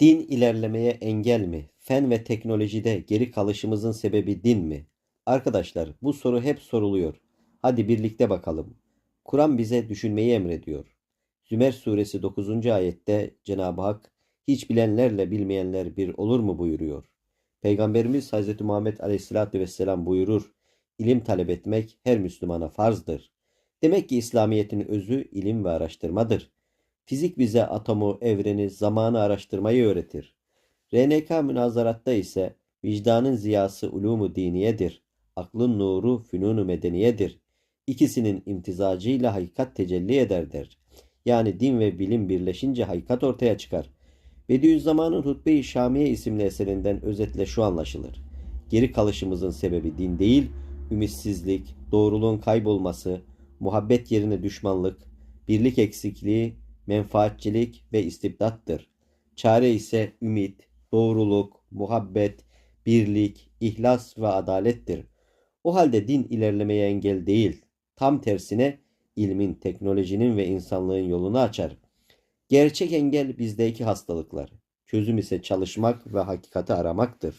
Din ilerlemeye engel mi? Fen ve teknolojide geri kalışımızın sebebi din mi? Arkadaşlar bu soru hep soruluyor. Hadi birlikte bakalım. Kur'an bize düşünmeyi emrediyor. Zümer suresi 9. ayette Cenab-ı Hak hiç bilenlerle bilmeyenler bir olur mu buyuruyor. Peygamberimiz Hz. Muhammed Aleyhisselatü Vesselam buyurur. İlim talep etmek her Müslümana farzdır. Demek ki İslamiyet'in özü ilim ve araştırmadır. Fizik bize atomu, evreni, zamanı araştırmayı öğretir. RNK münazaratta ise vicdanın ziyası ulumu diniyedir. Aklın nuru fünunu medeniyedir. İkisinin imtizacıyla hakikat tecelli eder der. Yani din ve bilim birleşince hakikat ortaya çıkar. Bediüzzaman'ın Hutbe-i Şamiye isimli eserinden özetle şu anlaşılır. Geri kalışımızın sebebi din değil, ümitsizlik, doğruluğun kaybolması, muhabbet yerine düşmanlık, birlik eksikliği, menfaatçilik ve istibdattır. Çare ise ümit, doğruluk, muhabbet, birlik, ihlas ve adalettir. O halde din ilerlemeye engel değil, tam tersine ilmin, teknolojinin ve insanlığın yolunu açar. Gerçek engel bizdeki hastalıklar, çözüm ise çalışmak ve hakikati aramaktır.